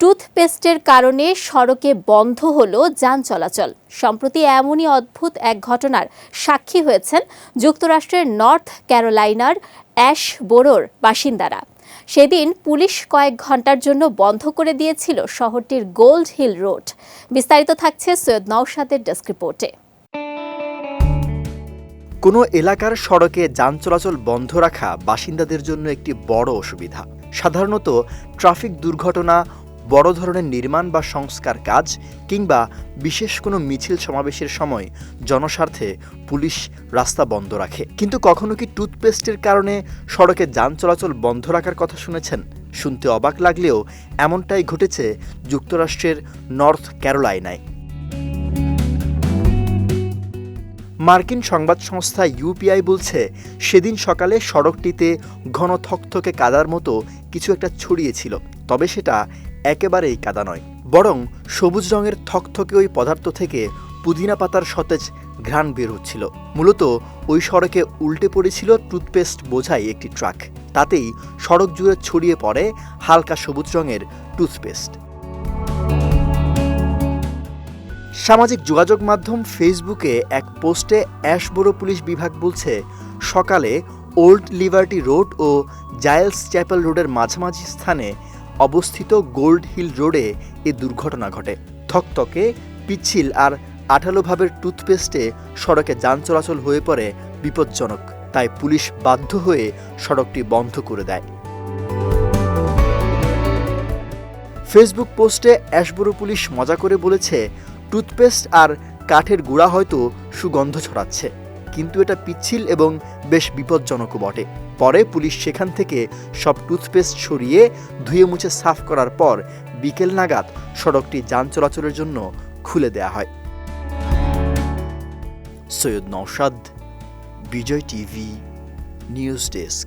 টুথপেস্টের কারণে সড়কে বন্ধ হলো যান চলাচল। সম্প্রতি এমনই অদ্ভুত এক ঘটনার সাক্ষী হয়েছেন যুক্তরাষ্ট্রের নর্থ ক্যারোলাইনার অ্যাশ বোরোর বাসিন্দারা। সেদিন পুলিশ কয়েক ঘণ্টার জন্য বন্ধ করে দিয়েছিল শহরটির গোল্ড হিল রোড। বিস্তারিত থাকছে সৈয়দ নওশাদের ডেস্ক রিপোর্টে। কোনো এলাকার সড়কে যান চলাচল বন্ধ রাখা বাসিন্দাদের জন্য একটি বড় অসুবিধা। সাধারণত ট্রাফিক দুর্ঘটনা বড় ধরনের নির্মাণ বা সংস্কার কাজ কিংবা বিশেষ কোনো মিছিল সমাবেশের সময় জনস্বার্থে পুলিশ রাস্তা বন্ধ রাখে। কিন্তু কখনো কি টুথপেস্টের কারণে সড়কে যান চলাচল বন্ধ রাখার কথা শুনেছেন? শুনতে অবাক লাগলেও এমনটাই ঘটেছে যুক্তরাষ্ট্রের নর্থ ক্যারোলাইনায়। মার্কিন সংবাদ সংস্থা ইউপিআই বলছে, সেদিন সকালে সড়কটিতে ঘন থকথকে কাদার মতো কিছু একটা ছড়িয়েছিল তবে সেটা একেবারেই কাদা নয়, বরং সবুজ রঙের থকথকে ওই পদার্থ থেকে পুদিনা পাতার সতেজ ঘ্রাণ বের হচ্ছিল। মূলত ওই সড়কে উল্টে পড়েছিল টুথপেস্ট বোঝাই একটি ট্রাক। তাতেই সড়ক জুড়ে ছড়িয়ে পড়ে হালকা সবুজ রঙের টুথপেস্ট। সামাজিক যোগাযোগ মাধ্যম ফেসবুকে এক পোস্টে অ্যাশবোরো পুলিশ বিভাগ বলছে, সকালে ওল্ড লিবার্টি রোড ও জায়েলস চ্যাপেল রোডের মাঝামাঝি স্থানে অবস্থিত গোল্ড হিল রোডে এ দুর্ঘটনা ঘটে। থকথকে, পিচ্ছিল আর আঠালো ভাবের টুথপেস্টে সড়কে যান চলাচল হয়ে পড়ে বিপজ্জনক। তাই পুলিশ বাধ্য হয়ে সড়কটি বন্ধ করে দেয়। ফেসবুক পোস্টে অ্যাশবরো পুলিশ মজা করে বলেছে, টুথপেস্ট আর কাঠের গুঁড়া হয়তো সুগন্ধ ছড়াচ্ছে। কিন্তু এটা পিচ্ছিল এবং বেশ বিপজ্জনকও বটে। পরে পুলিশ সেখান থেকে সব টুথপেস্ট সরিয়ে ধুয়ে মুছে সাফ করার পর বিকেল নাগাদ সড়কটি যান চলাচলের জন্য খুলে দেয়া হয়। Syed Naushad Bijoy TV, news desk.